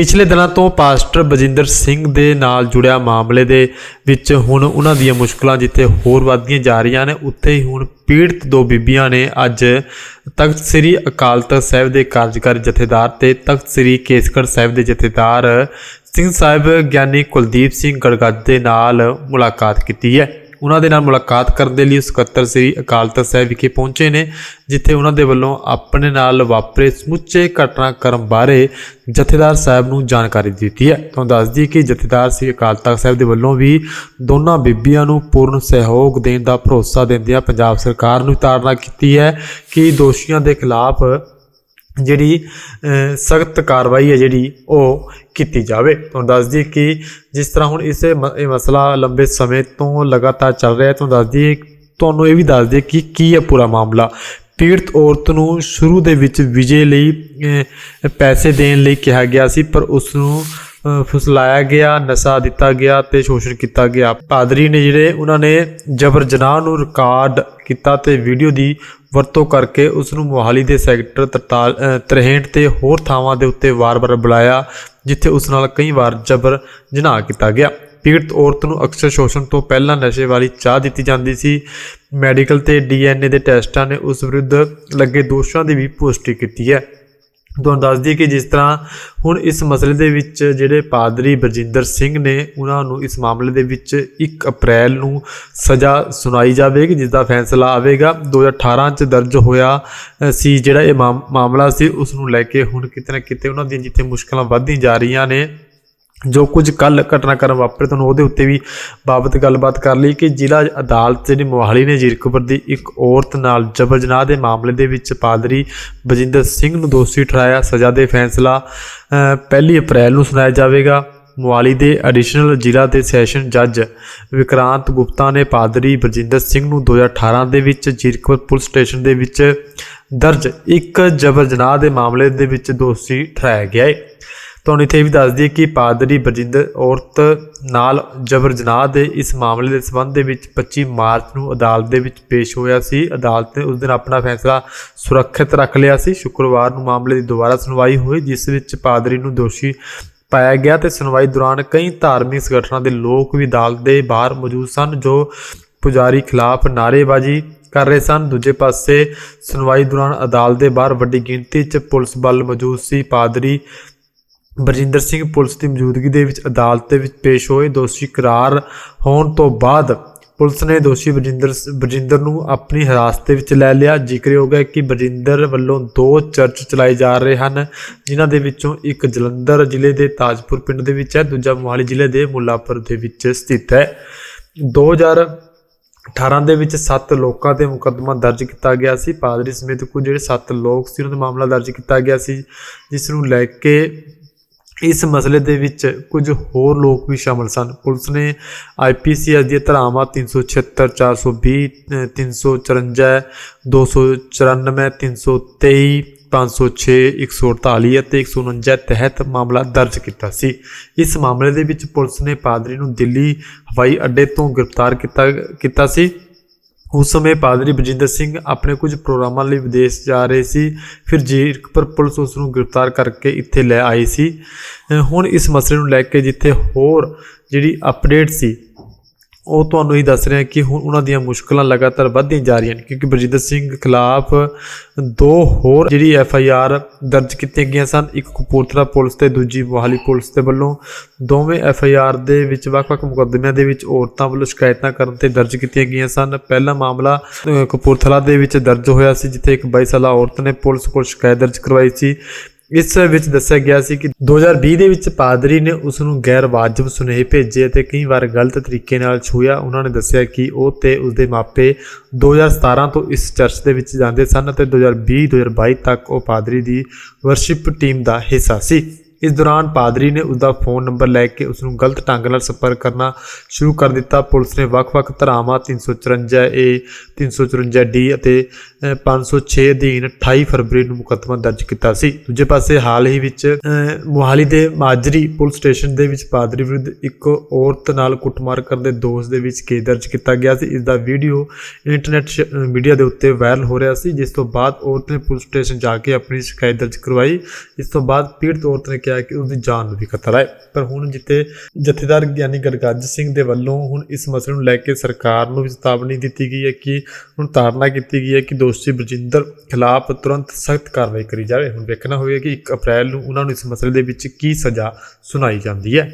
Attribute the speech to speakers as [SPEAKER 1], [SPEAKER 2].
[SPEAKER 1] ਪਿਛਲੇ ਦਿਨਾਂ ਤੋਂ ਪਾਸਟਰ ਬਜਿੰਦਰ ਸਿੰਘ ਦੇ ਨਾਲ ਜੁੜਿਆ ਮਾਮਲੇ ਦੇ ਵਿੱਚ ਹੁਣ ਉਹਨਾਂ ਦੀਆਂ ਮੁਸ਼ਕਲਾਂ ਜਿੱਥੇ ਹੋਰ ਵੱਧਦੀਆਂ ਜਾ ਰਹੀਆਂ ਨੇ, ਉੱਥੇ ਹੀ ਹੁਣ ਪੀੜਤ ਦੋ ਬੀਬੀਆਂ ਨੇ ਅੱਜ ਤਖਤ ਸ੍ਰੀ ਅਕਾਲ ਤਖਤ ਸਾਹਿਬ ਦੇ ਕਾਰਜਕਾਰੀ ਜਥੇਦਾਰ ਤੇ ਤਖਤ ਸ੍ਰੀ ਕੇਸਗੜ੍ਹ ਸਾਹਿਬ ਦੇ ਜਥੇਦਾਰ ਸਿੰਘ ਸਾਹਿਬ ਗਿਆਨੀ ਕੁਲਦੀਪ ਸਿੰਘ ਗੜਗੱਜ ਦੇ ਨਾਲ ਮੁਲਾਕਾਤ ਕੀਤੀ ਹੈ। ਉਹਨਾਂ ਦੇ ਨਾਲ ਮੁਲਾਕਾਤ ਕਰਨ ਦੇ ਲਈ ਸਕੱਤਰ ਸ੍ਰੀ ਅਕਾਲ ਤਖਤ ਸਾਹਿਬ ਵਿਖੇ ਪਹੁੰਚੇ ਨੇ, ਜਿੱਥੇ ਉਹਨਾਂ ਦੇ ਵੱਲੋਂ ਆਪਣੇ ਨਾਲ ਵਾਪਰੇ ਸਮੁੱਚੇ ਘਟਨਾਕ੍ਰਮ ਬਾਰੇ ਜਥੇਦਾਰ ਸਾਹਿਬ ਨੂੰ ਜਾਣਕਾਰੀ ਦਿੱਤੀ ਹੈ। ਤੁਹਾਨੂੰ ਦੱਸ ਦਈਏ ਕਿ ਜਥੇਦਾਰ ਸ੍ਰੀ ਅਕਾਲ ਤਖਤ ਸਾਹਿਬ ਦੇ ਵੱਲੋਂ ਵੀ ਦੋਨਾਂ ਬੀਬੀਆਂ ਨੂੰ ਪੂਰਨ ਸਹਿਯੋਗ ਦੇਣ ਦਾ ਭਰੋਸਾ ਦਿੰਦਿਆਂ ਪੰਜਾਬ ਸਰਕਾਰ ਨੂੰ ਤਾੜਨਾ ਕੀਤੀ ਹੈ ਕਿ ਦੋਸ਼ੀਆਂ ਦੇ ਖਿਲਾਫ ਜਿਹੜੀ ਸਖਤ ਕਾਰਵਾਈ ਹੈ ਜਿਹੜੀ ਉਹ ਕੀਤੀ ਜਾਵੇ। ਤੁਹਾਨੂੰ ਦੱਸ ਦਈਏ ਕਿ ਜਿਸ ਤਰ੍ਹਾਂ ਹੁਣ ਇਸ ਮ- ਇਹ ਮਸਲਾ ਲੰਬੇ ਸਮੇਂ ਤੋਂ ਲਗਾਤਾਰ ਚੱਲ ਰਿਹਾ ਹੈ, ਤੁਹਾਨੂੰ ਦੱਸ ਦਈਏ, ਤੁਹਾਨੂੰ ਇਹ ਵੀ ਦੱਸ ਦਈਏ ਕਿ ਕੀ ਹੈ ਪੂਰਾ ਮਾਮਲਾ। ਪੀੜਤ ਔਰਤ ਨੂੰ ਸ਼ੁਰੂ ਦੇ ਵਿੱਚ ਵਿਜੇ ਲਈ ਪੈਸੇ ਦੇਣ ਲਈ ਕਿਹਾ ਗਿਆ ਸੀ, ਪਰ ਉਸ ਨੂੰ ਫੁਸਲਾਇਆ ਗਿਆ, ਨਸ਼ਾ ਦਿੱਤਾ ਗਿਆ ਤੇ ਸ਼ੋਸ਼ਣ ਕੀਤਾ ਗਿਆ। ਪਾਦਰੀ ਨੇ ਜਿਹੜੇ ਉਹਨਾਂ ਨੇ ਜਬਰ ਜਨਾਹ ਨੂੰ ਰਿਕਾਰਡ ਕੀਤਾ ਤੇ ਵੀਡੀਓ ਦੀ ਵਰਤੋਂ ਕਰਕੇ ਉਸ ਨੂੰ ਮੋਹਾਲੀ ਦੇ ਸੈਕਟਰ 43 ਅਹ 63 ਤੇ ਹੋਰ ਥਾਵਾਂ ਦੇ ਉੱਤੇ ਵਾਰ-ਵਾਰ ਬੁਲਾਇਆ, ਜਿੱਥੇ ਉਸ ਨਾਲ ਕਈ ਵਾਰ ਜਬਰ ਜਨਾਹ ਕੀਤਾ ਗਿਆ। ਪੀੜਤ ਔਰਤ ਨੂੰ ਅਕਸਰ ਸ਼ੋਸ਼ਣ ਤੋਂ ਪਹਿਲਾਂ ਨਸ਼ੇ ਵਾਲੀ ਚਾਹ ਦਿੱਤੀ ਜਾਂਦੀ ਸੀ। ਮੈਡੀਕਲ ਤੇ ਡੀਐਨਏ ਦੇ ਟੈਸਟਾਂ ਨੇ ਉਸ ਵਿਰੁੱਧ ਲੱਗੇ ਦੋਸ਼ਾਂ ਦੀ ਵੀ ਪੁਸ਼ਟੀ ਕੀਤੀ ਹੈ। ਤੁਹਾਨੂੰ ਦੱਸ ਦਈਏ ਕਿ ਜਿਸ ਤਰ੍ਹਾਂ ਹੁਣ ਇਸ ਮਸਲੇ ਦੇ ਵਿੱਚ ਜਿਹੜੇ ਪਾਦਰੀ ਬਰਜਿੰਦਰ ਸਿੰਘ ਨੇ ਉਹਨਾਂ ਨੂੰ ਇਸ ਮਾਮਲੇ ਦੇ ਵਿੱਚ 1 ਅਪ੍ਰੈਲ ਨੂੰ ਸਜ਼ਾ ਸੁਣਾਈ ਜਾਵੇਗੀ, ਜਿਸ ਦਾ ਫੈਸਲਾ ਆਵੇਗਾ। 2018 ਚ ਦਰਜ ਹੋਇਆ ਸੀ ਜਿਹੜਾ ਇਹ ਮਾਮ- ਮਾਮਲਾ ਸੀ ਉਸ ਨੂੰ ਲੈ ਕੇ ਹੁਣ ਕਿਤੇ ਨਾ ਕਿਤੇ ਉਹਨਾਂ ਦੀਆਂ ਜਿੱਥੇ ਮੁਸ਼ਕਲਾਂ ਵੱਧਦੀਆਂ ਜਾ ਰਹੀਆਂ ਨੇ ਜੋ ਕੁਝ ਕੱਲ ਘਟਨਾਕ੍ਰਮ ਵਾਪਰੇ ਤੁਹਾਨੂੰ ਉਹਦੇ ਉੱਤੇ ਵੀ ਬਾਬਤ ਗੱਲਬਾਤ ਕਰ ਲਈ ਕਿ ਜ਼ਿਲ੍ਹਾ ਅਦਾਲਤ ਜਿਹੜੀ ਮੋਹਾਲੀ ਨੇ ਜੀਰਕਪੁਰ ਦੀ ਇੱਕ ਔਰਤ ਨਾਲ ਜਬਰ ਜਨਾਹ ਦੇ ਮਾਮਲੇ ਦੇ ਵਿੱਚ ਪਾਦਰੀ ਬਜਿੰਦਰ ਸਿੰਘ ਨੂੰ ਦੋਸ਼ੀ ਠਹਿਰਾਇਆ। ਸਜ਼ਾ ਦੇ ਫੈਸਲਾ ਅ, ਪਹਿਲੀ ਅਪ੍ਰੈਲ ਨੂੰ ਸੁਣਾਇਆ ਜਾਵੇਗਾ। ਮੋਹਾਲੀ ਦੇ ਐਡੀਸ਼ਨਲ ਜ਼ਿਲ੍ਹਾ ਦੇ ਸੈਸ਼ਨ ਜੱਜ ਵਿਕਰਾਂਤ ਗੁਪਤਾ ਨੇ ਪਾਦਰੀ ਬਰਜਿੰਦਰ ਸਿੰਘ ਨੂੰ 2018 ਦੇ ਵਿੱਚ ਜੀਰਕਪੁਰ ਪੁਲਿਸ ਸਟੇਸ਼ਨ ਦੇ ਵਿੱਚ ਦਰਜ ਇੱਕ ਜਬਰ ਜਨਾਹ ਦੇ ਮਾਮਲੇ ਦੇ ਵਿੱਚ ਦੋਸ਼ੀ ਠਹਿਰਾਇਆ ਗਿਆ ਹੈ ਤੁਹਾਨੂੰ ਇੱਥੇ ਇਹ ਵੀ ਦੱਸ ਦਈਏ ਕਿ ਪਾਦਰੀ ਬਰਜਿੰਦਰ ਔਰਤ ਨਾਲ ਜਬਰ ਜਨਾਹ ਦੇ ਇਸ ਮਾਮਲੇ ਦੇ ਸਬੰਧ ਦੇ ਵਿੱਚ 25 ਮਾਰਚ ਨੂੰ ਅਦਾਲਤ ਦੇ ਵਿੱਚ ਪੇਸ਼ ਹੋਇਆ ਸੀ। ਅਦਾਲਤ ਨੇ ਉਸ ਦਿਨ ਆਪਣਾ ਫੈਸਲਾ ਸੁਰੱਖਿਅਤ ਰੱਖ ਲਿਆ ਸੀ। ਸ਼ੁੱਕਰਵਾਰ ਨੂੰ ਮਾਮਲੇ ਦੀ ਦੁਬਾਰਾ ਸੁਣਵਾਈ ਹੋਈ, ਜਿਸ ਵਿੱਚ ਪਾਦਰੀ ਨੂੰ ਦੋਸ਼ੀ ਪਾਇਆ ਗਿਆ ਤੇ ਸੁਣਵਾਈ ਦੌਰਾਨ ਕਈ ਧਾਰਮਿਕ ਸੰਗਠਨਾਂ ਦੇ ਲੋਕ ਵੀ ਅਦਾਲਤ ਦੇ ਬਾਹਰ ਮੌਜੂਦ ਸਨ, ਜੋ ਪੁਜਾਰੀ ਖਿਲਾਫ ਨਾਅਰੇਬਾਜ਼ੀ ਕਰ ਰਹੇ ਸਨ। ਦੂਜੇ ਪਾਸੇ ਸੁਣਵਾਈ ਦੌਰਾਨ ਅਦਾਲਤ ਦੇ ਬਾਹਰ ਵੱਡੀ ਗਿਣਤੀ 'ਚ ਪੁਲਿਸ ਬਲ ਮੌਜੂਦ ਸੀ। ਪਾਦਰੀ ਬਰਜਿੰਦਰ ਸਿੰਘ ਪੁਲਿਸ ਦੀ ਮੌਜੂਦਗੀ ਦੇ ਵਿੱਚ ਅਦਾਲਤ ਦੇ ਵਿੱਚ ਪੇਸ਼ ਹੋਏ ਦੋਸ਼ੀ ਕਰਾਰ ਹੋਣ ਤੋਂ ਬਾਅਦ ਪੁਲਿਸ ਨੇ ਦੋਸ਼ੀ ਬਰਜਿੰਦਰ ਬਰਜਿੰਦਰ ਨੂੰ ਆਪਣੀ ਹਿਰਾਸਤ ਦੇ ਵਿੱਚ ਲੈ ਲਿਆ। ਜ਼ਿਕਰਯੋਗ ਹੈ ਕਿ ਬਰਜਿੰਦਰ ਵੱਲੋਂ ਦੋ ਚਰਚ ਚਲਾਏ ਜਾ ਰਹੇ ਹਨ, ਜਿਨ੍ਹਾਂ ਦੇ ਵਿੱਚੋਂ ਇੱਕ ਜਲੰਧਰ ਜ਼ਿਲ੍ਹੇ ਦੇ ਤਾਜਪੁਰ ਪਿੰਡ ਦੇ ਵਿੱਚ ਹੈ, ਦੂਜਾ ਮੋਹਾਲੀ ਜ਼ਿਲ੍ਹੇ ਦੇ ਮੁੱਲਾਪੁਰ ਦੇ ਵਿੱਚ ਸਥਿਤ ਹੈ। 2000 18 ਦੇ ਵਿੱਚ 7 ਲੋਕਾਂ ਤੇ ਮੁਕੱਦਮਾ ਦਰਜ ਕੀਤਾ ਗਿਆ ਸੀ। ਪਾਦਰੀ ਸਮੇਤ ਕੁਝ ਜਿਹੜੇ 7 ਲੋਕ ਸੀ, ਉਹਨਾਂ ਦਾ ਮਾਮਲਾ ਦਰਜ ਕੀਤਾ ਗਿਆ ਸੀ, ਜਿਸ ਨੂੰ ਲੈ ਕੇ ਇਸ ਮਸਲੇ ਦੇ ਵਿੱਚ ਕੁਝ ਹੋਰ ਲੋਕ ਵੀ ਸ਼ਾਮਲ ਸਨ। ਪੁਲਿਸ ਨੇ ਆਈਪੀਸੀਐਸ ਦੀਆਂ ਧਾਰਾਵਾਂ 376 420 ਅਹ 354 294 323 506 148 ਅਤੇ 149 ਤਹਿਤ ਮਾਮਲਾ ਦਰਜ ਕੀਤਾ ਸੀ। ਇਸ ਮਾਮਲੇ ਦੇ ਵਿੱਚ ਪੁਲਿਸ ਨੇ ਪਾਦਰੀ ਨੂੰ ਦਿੱਲੀ ਹਵਾਈ ਅੱਡੇ ਤੋਂ ਗ੍ਰਿਫਤਾਰ ਕੀਤਾ ਕੀਤਾ ਸੀ। ਉਸ ਸਮੇਂ ਪਾਦਰੀ ਬਜਿੰਦਰ ਸਿੰਘ ਆਪਣੇ ਕੁਝ ਪ੍ਰੋਗਰਾਮਾਂ ਲਈ ਵਿਦੇਸ਼ ਜਾ ਰਹੇ ਸੀ, ਫਿਰ ਜੀਰਕਪੁਰ ਪੁਲਿਸ ਉਸ ਨੂੰ ਗ੍ਰਿਫਤਾਰ ਕਰਕੇ ਇੱਥੇ ਲੈ ਆਈ ਸੀ। ਹੁਣ ਇਸ ਮਸਲੇ ਨੂੰ ਲੈ ਕੇ ਜਿੱਥੇ ਹੋਰ ਜਿਹੜੀ ਅਪਡੇਟ ਸੀ ਉਹ ਤੁਹਾਨੂੰ ਹੀ ਦੱਸ ਰਿਹਾ ਕਿ ਹੁਣ ਉਹਨਾਂ ਦੀਆਂ ਮੁਸ਼ਕਲਾਂ ਲਗਾਤਾਰ ਵੱਧਦੀਆਂ ਜਾ ਰਹੀਆਂ ਨੇ, ਕਿਉਂਕਿ ਬਰਜਿੰਦਰ ਸਿੰਘ ਖਿਲਾਫ ਦੋ ਹੋਰ ਜਿਹੜੀ ਐਫ ਆਈ ਆਰ ਦਰਜ ਕੀਤੀਆਂ ਗਈਆਂ ਸਨ, ਇੱਕ ਕਪੂਰਥਲਾ ਪੁਲਿਸ ਤੇ, ਦੂਜੀ ਮੋਹਾਲੀ ਪੁਲਿਸ ਦੇ ਵੱਲੋਂ। ਦੋਵੇਂ ਐਫ ਆਈ ਆਰ ਦੇ ਵਿੱਚ ਵੱਖ-ਵੱਖ ਮੁਕੱਦਮਿਆਂ ਦੇ ਵਿੱਚ ਔਰਤਾਂ ਵੱਲੋਂ ਸ਼ਿਕਾਇਤਾਂ ਕਰਨ ਤੇ ਦਰਜ ਕੀਤੀਆਂ ਗਈਆਂ ਸਨ। ਪਹਿਲਾ ਮਾਮਲਾ ਕਪੂਰਥਲਾ ਦੇ ਵਿੱਚ ਦਰਜ ਹੋਇਆ ਸੀ, ਜਿੱਥੇ ਇੱਕ 22 ਸਾਲਾ ਔਰਤ ਨੇ ਪੁਲਿਸ ਕੋਲ ਸ਼ਿਕਾਇਤ ਦਰਜ ਕਰਵਾਈ ਸੀ। ਇਸ ਵਿੱਚ ਦੱਸਿਆ ਗਿਆ ਸੀ ਕਿ 2020 ਦੇ ਵਿੱਚ ਪਾਦਰੀ ਨੇ ਉਸ ਨੂੰ ਗੈਰ ਵਾਜਬ ਸੁਨੇਹੇ ਭੇਜੇ ਅਤੇ ਕਈ ਵਾਰ ਗਲਤ ਤਰੀਕੇ ਨਾਲ ਛੂਇਆ ਉਹਨਾਂ ਨੇ ਦੱਸਿਆ ਕਿ ਉਹ ਤੇ ਉਸਦੇ ਮਾਪੇ 2017 ਤੋਂ ਇਸ ਚਰਚ ਦੇ ਵਿੱਚ ਜਾਂਦੇ ਸਨ ਅਤੇ 2020 2022 ਤੱਕ ਉਹ ਪਾਦਰੀ ਦੀ ਵਰਸ਼ਿਪ ਟੀਮ ਦਾ ਹਿੱਸਾ ਸੀ। ਇਸ ਦੌਰਾਨ ਪਾਦਰੀ ਨੇ ਉਸਦਾ ਫੋਨ ਨੰਬਰ ਲੈ ਕੇ ਉਸ ਨੂੰ ਗਲਤ ਢੰਗ ਨਾਲ ਸੰਪਰਕ ਕਰਨਾ ਸ਼ੁਰੂ ਕਰ ਦਿੱਤਾ। ਪੁਲਿਸ ਨੇ ਵੱਖ-ਵੱਖ ਧਾਰਾਵਾਂ 354 ਏ 354 ਡੀ ਅਤੇ ਅ, 506 ਅਧੀਨ 28 ਫਰਵਰੀ ਨੂੰ ਮੁਕੱਦਮਾ ਦਰਜ ਕੀਤਾ ਸੀ। ਦੂਜੇ ਪਾਸੇ ਹਾਲ ਹੀ ਵਿੱਚ ਅ, ਮੋਹਾਲੀ ਦੇ ਮਾਜਰੀ ਪੁਲਿਸ ਸਟੇਸ਼ਨ ਦੇ ਵਿੱਚ ਪਾਦਰੀ ਵਿਰੁੱਧ ਇੱਕ ਔਰਤ ਨਾਲ ਕੁੱਟਮਾਰ ਕਰਨ ਦੇ ਦੋਸ਼ ਦੇ ਵਿੱਚ ਕੇਸ ਦਰਜ ਕੀਤਾ ਗਿਆ ਸੀ। ਇਸ ਦਾ ਵੀਡੀਓ ਇੰਟਰਨੈਟ ਸ਼- ਮੀਡੀਆ ਦੇ ਉੱਤੇ ਵਾਇਰਲ ਹੋ ਰਿਹਾ ਸੀ ਜਿਸ ਤੋਂ ਬਾਅਦ ਔਰਤ ਨੇ ਪੁਲਿਸ ਸਟੇਸ਼ਨ ਜਾ ਕੇ ਆਪਣੀ ਸ਼ਿਕਾਇਤ ਦਰਜ ਕਰਵਾਈ। ਇਸ ਤੋਂ ਬਾਅਦ ਪੀੜਤ ਔਰਤ ਨੇ ਕਿਹਾ ਕਿ ਉਹਦੀ ਜਾਨ ਨੂੰ ਵੀ ਖਤਰਾ ਹੈ। ਪਰ ਹੁਣ ਜਿੱਥੇ ਜਥੇਦਾਰ ਗਿਆਨੀ ਗਰਗੱਜ ਸਿੰਘ ਦੇ ਵੱਲੋਂ ਹੁਣ ਇਸ ਮਸਲੇ ਨੂੰ ਲੈ ਕੇ ਸਰਕਾਰ ਨੂੰ ਚੇਤਾਵਨੀ ਦਿੱਤੀ ਗਈ ਹੈ ਕਿ ਹੁਣ ਤਾੜਨਾ ਕੀਤੀ ਗਈ ਹੈ ਕਿ ਦੋਸ਼ੀ ਬਰਜਿੰਦਰ ਖਿਲਾਫ ਤੁਰੰਤ ਸਖਤ ਕਾਰਵਾਈ ਕਰੀ ਜਾਵੇ। ਹੁਣ ਵੇਖਣਾ ਹੋਵੇਗਾ ਕਿ 1 ਅਪ੍ਰੈਲ ਨੂੰ ਉਹਨਾਂ ਨੂੰ ਇਸ ਮਸਲੇ ਦੇ ਵਿੱਚ ਕੀ ਸਜ਼ਾ ਸੁਣਾਈ ਜਾਂਦੀ ਹੈ।